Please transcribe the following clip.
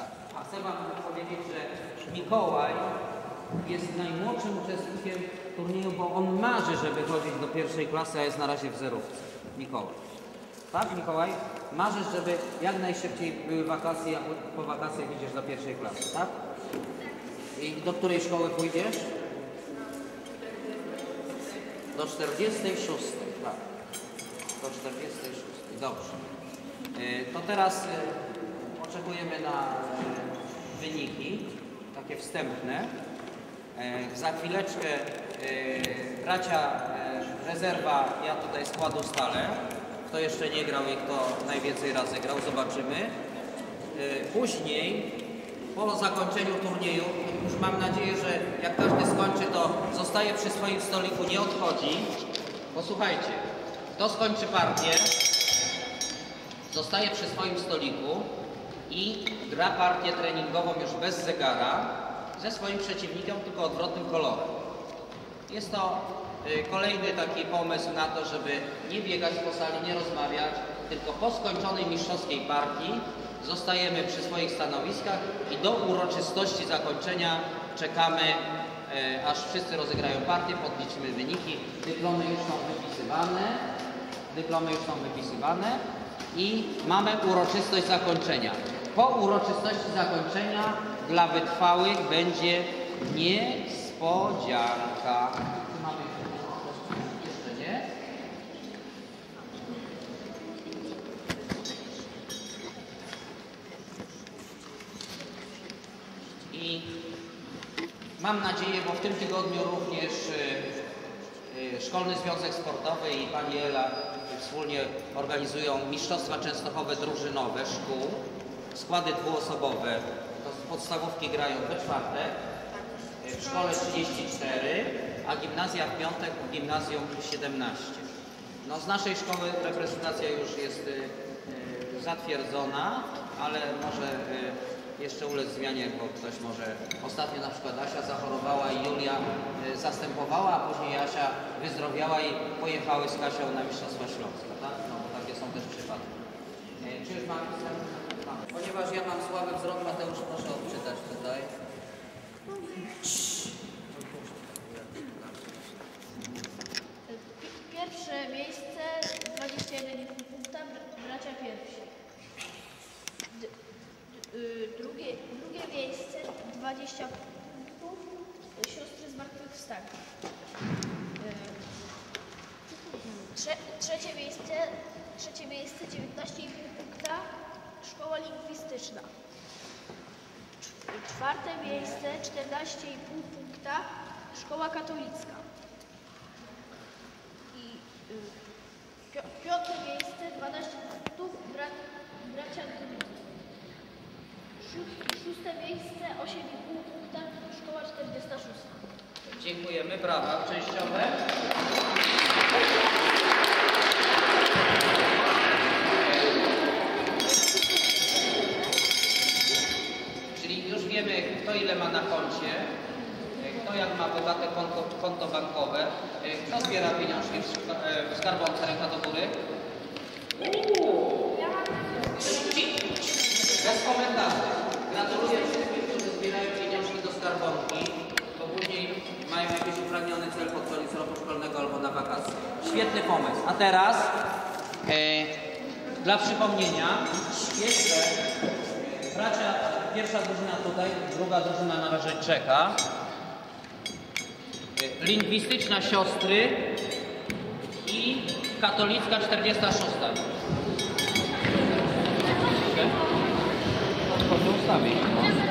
Tak. A chcę Wam powiedzieć, że Mikołaj jest najmłodszym uczestnikiem turnieju, bo on marzy, żeby chodzić do pierwszej klasy, a jest na razie w zerówce. Mikołaj. Tak, Mikołaj? Marzysz, żeby jak najszybciej były wakacje, a po- wakacjach idziesz do pierwszej klasy, tak? I do której szkoły pójdziesz? Do 46, tak. Do 46, dobrze. Y, To teraz y, oczekujemy na y, wyniki, takie wstępne. Y, Za chwileczkę y, bracia rezerwa, ja tutaj skład ustalę. Kto jeszcze nie grał i kto najwięcej razy grał, zobaczymy. Później, po zakończeniu turnieju, już mam nadzieję, że jak każdy skończy, to zostaje przy swoim stoliku, nie odchodzi. Posłuchajcie, kto skończy partię, zostaje przy swoim stoliku i gra partię treningową już bez zegara ze swoim przeciwnikiem, tylko odwrotnym kolorem. Jest to y, kolejny taki pomysł na to, żeby nie biegać po sali, nie rozmawiać, tylko po skończonej mistrzowskiej partii zostajemy przy swoich stanowiskach i do uroczystości zakończenia czekamy, y, aż wszyscy rozegrają partię, podliczymy wyniki. Dyplomy już są wypisywane. Dyplomy już są wypisywane i mamy uroczystość zakończenia. Po uroczystości zakończenia dla wytrwałych będzie niespodzianka. Jeszcze nie. I mam nadzieję, bo w tym tygodniu również y, y, Szkolny Związek Sportowy i pani Ela wspólnie organizują Mistrzostwa Częstochowe drużynowe szkół. Składy dwuosobowe. To podstawówki grają we czwartek, w szkole 34, a gimnazja w piątek, w gimnazjum 17. No z naszej szkoły reprezentacja już jest y, y, zatwierdzona, ale może y, jeszcze ulec zmianie, bo ktoś może ostatnio na przykład Asia zachorowała i Julia y, zastępowała, a później Asia wyzdrowiała i pojechały z Kasią na Mistrzostwa Śląska, tak? No bo takie są też przypadki. Y, Czy już mam Mam. Ponieważ ja mam słaby wzrok, Mateusz proszę odczytać tutaj. Pi- Pierwsze miejsce 21,5 punkta br- bracia pierwsi. D, y, drugie, drugie miejsce 20 punktów siostry zmartwychwstania. Y, Trze, trzecie miejsce trzecie miejsce 19,5 punkta szkoła lingwistyczna. Cz- Czwarte miejsce 14,5 punkta szkoła katolicka. I y, piąte miejsce 12 punktów bra, bracia. Szó- Szóste miejsce 8,5 punkta szkoła 46. Dziękujemy. Brawa częściowe. Czyli już wiemy, kto ile ma na koncie, kto jak ma bogate konto, konto bankowe, kto zbiera pieniążki w, w skarbonce ręka do góry. Bez komentarzy. Gratuluję wszystkim, którzy zbierają pieniążki do skarbonki, bo później mają jakiś upragniony cel pod koniec roku szkolnego albo na wakacje. Świetny pomysł. A teraz e, dla przypomnienia jeszcze bracia, pierwsza drużyna tutaj, druga drużyna na razie czeka. Lingwistyczna siostry i katolicka 46. Okej? Proszę ustawić.